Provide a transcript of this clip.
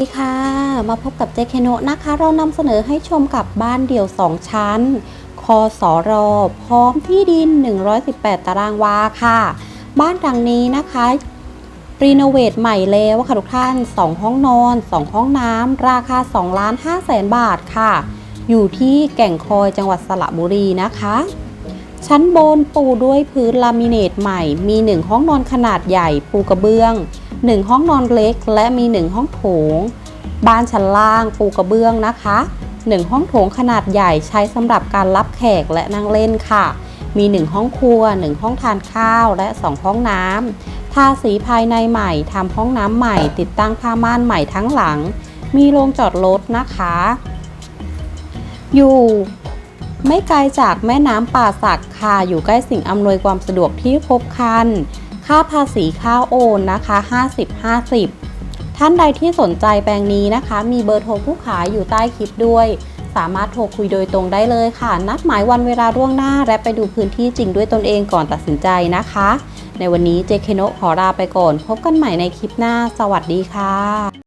สวัสดีค่ะ มาพบกับเจเคโนะนะคะ เรานำเสนอให้ชมกับบ้านเดี่ยว 2 ชั้น คอสอรอพร้อมที่ดิน 118 ตารางวาค่ะ บ้านหลังนี้นะคะรีโนเวทใหม่แล้วค่ะทุกท่าน 2 ห้องนอน 2 ห้องน้ำราคา2ล้าน5แสนบาทค่ะ อยู่ที่แก่งคอยจังหวัดสระบุรีนะคะ ชั้นบนปูด้วยพื้นลามิเนตใหม่ มี 1 ห้องนอนขนาดใหญ่ปูกระเบื้อง 1 ห้องนอนเล็ก และมี 1 ห้องโถง บ้านชั้นล่างปูกระเบื้องนะคะ 1 ห้องโถงขนาดใหญ่ใช้สำหรับการรับแขกและนั่งเล่นค่ะ มี 1 ห้องครัว 1 ห้องทานข้าวและ 2 ห้องน้ำทาสีภายในใหม่ทำห้องน้ำใหม่ ติดตั้งผ้าม่านใหม่ทั้งหลัง มีโรงจอดรถนะคะ อยู่ไม่ไกลจากแม่น้ำป่าสักค่ะ อยู่ใกล้สิ่งอำนวยความสะดวกที่ครบครัน ค่าภาษีค่าโอนนะคะ 50-50 ท่านใดที่สนใจแปลงนี้นะคะ มีเบอร์โทรผู้ขายอยู่ใต้คลิปด้วย สามารถโทรคุยโดยตรงได้เลยค่ะ นัดหมายวันเวลาล่วงหน้า และไปดูพื้นที่จริงด้วยตนเองก่อนตัดสินใจนะคะ ในวันนี้เจเคโนขอลาไปก่อน พบกันใหม่ในคลิปหน้า สวัสดีค่ะ